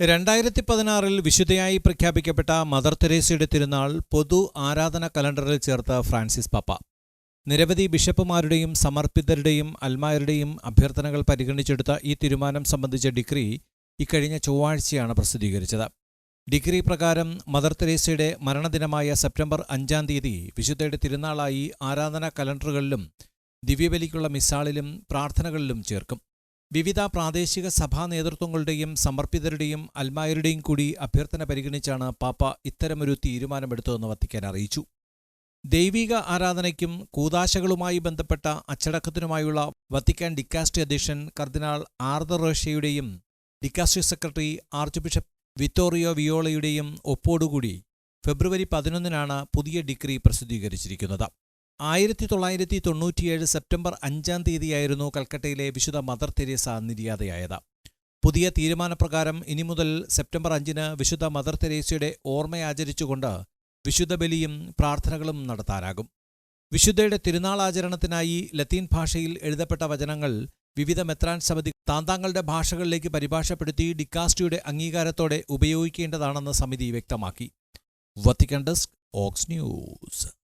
രണ്ടായിരത്തി പതിനാറിൽ വിശുദ്ധയായി പ്രഖ്യാപിക്കപ്പെട്ട മദർ തെരേസയുടെ തിരുനാൾ പൊതു ആരാധന കലണ്ടറിൽ ചേർത്ത ഫ്രാൻസിസ് പാപ്പ. നിരവധി ബിഷപ്പുമാരുടെയും സമർപ്പിതരുടെയും അൽമായരുടെയും അഭ്യർത്ഥനകൾ പരിഗണിച്ചെടുത്ത ഈ തീരുമാനം സംബന്ധിച്ച ഡിഗ്രി ഇക്കഴിഞ്ഞ ചൊവ്വാഴ്ചയാണ് പ്രസിദ്ധീകരിച്ചത്. ഡിഗ്രി പ്രകാരം മദർ തെരേസയുടെ മരണദിനമായ സെപ്റ്റംബർ അഞ്ചാം തീയതി വിശുദ്ധയുടെ തിരുനാളായി ആരാധനാ കലണ്ടറുകളിലും ദിവ്യബലിക്കുള്ള മിസാളിലും പ്രാർത്ഥനകളിലും ചേർക്കും. വിവിധ പ്രാദേശിക സഭാ നേതൃത്വങ്ങളുടെയും സമർപ്പിതരുടെയും അൽമായരുടെയും കൂടി അഭ്യർത്ഥന പരിഗണിച്ചാണ് പാപ്പ ഇത്തരമൊരു തീരുമാനമെടുത്തതെന്ന് വത്തിക്കാൻ അറിയിച്ചു. ദൈവിക ആരാധനയ്ക്കും കൂതാശകളുമായി ബന്ധപ്പെട്ട അച്ചടക്കത്തിനുമായുള്ള വത്തിക്കാൻ ഡിക്കാസ്ട്രി അധ്യക്ഷൻ കർദിനാൾ ആർദർ റോഷയുടെയും dicastery secretary archbishop Vittorio വിയോളയുടെയും ഒപ്പോടുകൂടി ഫെബ്രുവരി പതിനൊന്നിനാണ് പുതിയ ഡിഗ്രി പ്രസിദ്ധീകരിച്ചിരിക്കുന്നത്. ആയിരത്തി തൊള്ളായിരത്തി തൊണ്ണൂറ്റിയേഴ് സെപ്റ്റംബർ അഞ്ചാം തീയതിയായിരുന്നു കൽക്കട്ടയിലെ വിശുദ്ധ മദർ തെരേസ നിര്യാതയായത്. പുതിയ തീരുമാനപ്രകാരം ഇനി മുതൽ സെപ്റ്റംബർ അഞ്ചിന് വിശുദ്ധ മദർ തെരേസയുടെ ഓർമ്മയാചരിച്ചുകൊണ്ട് വിശുദ്ധ ബലിയും പ്രാർത്ഥനകളും നടത്താനാകും. വിശുദ്ധയുടെ തിരുനാൾ ആചരണത്തിനായി ലത്തീൻ ഭാഷയിൽ എഴുതപ്പെട്ട വചനങ്ങൾ വിവിധ മെത്രാൻ സമിതി താന്താങ്ങളുടെ ഭാഷകളിലേക്ക് പരിഭാഷപ്പെടുത്തി ഡിക്കാസ്റ്റിയുടെ അംഗീകാരത്തോടെ ഉപയോഗിക്കേണ്ടതാണെന്ന് സമിതി വ്യക്തമാക്കി. വത്തിക്കൻ ഡെസ്ക് ഓക്സ് ന്യൂസ്.